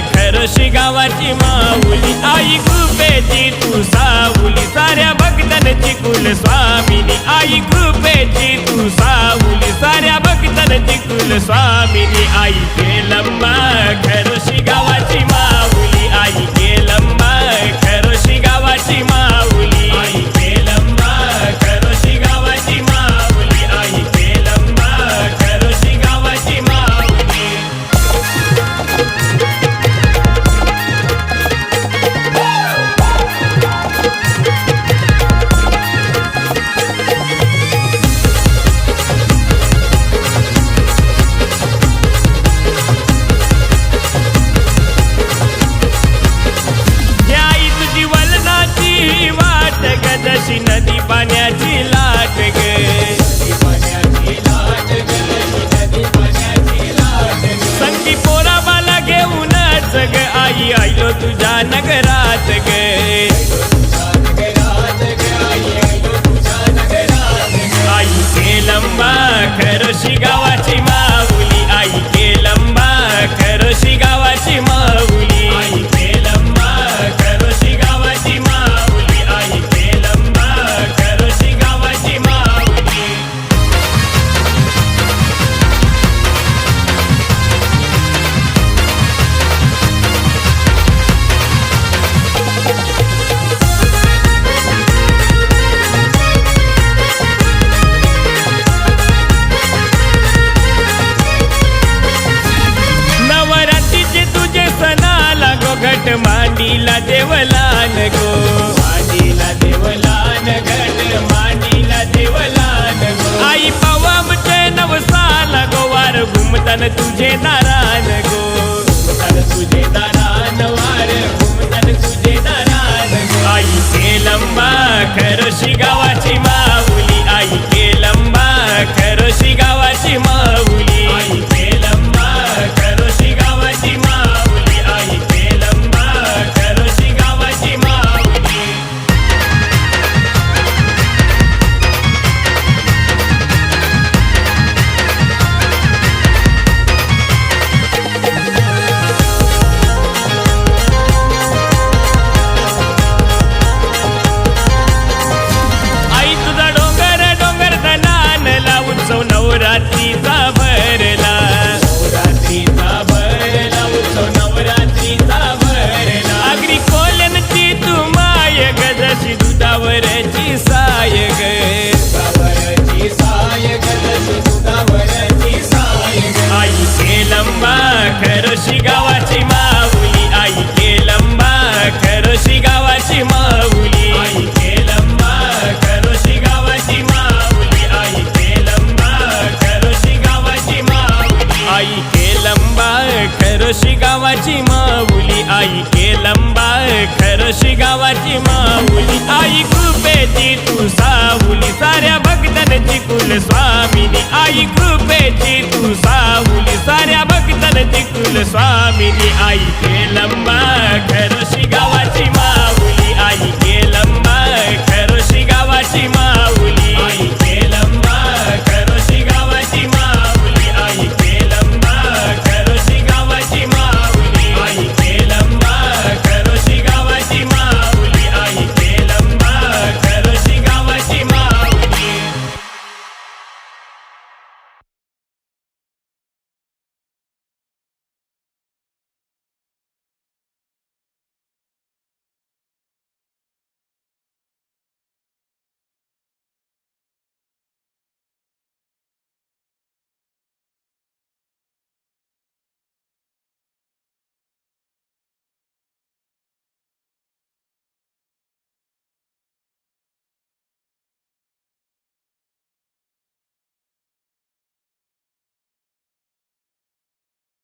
खरशी गावाची माऊली. आई कृपेची तू साऊली. साऱ्या भक्तांची कुल स्वामिनी. आई कृपेची तू साऊली. साऱ्या भक्तांची कुल स्वामिनी. आई पेलम्मा खर तुझा नगरात गए। खरशी गावाची माऊली आई केलंबा खरशी गावाची माऊली आई कृपेची तू साऊली साऱ्या भक्तांची कुल स्वामिनी. आई कृपेची तू साऊली साऱ्या भक्तांची कुल स्वामिनी. आई केलंबा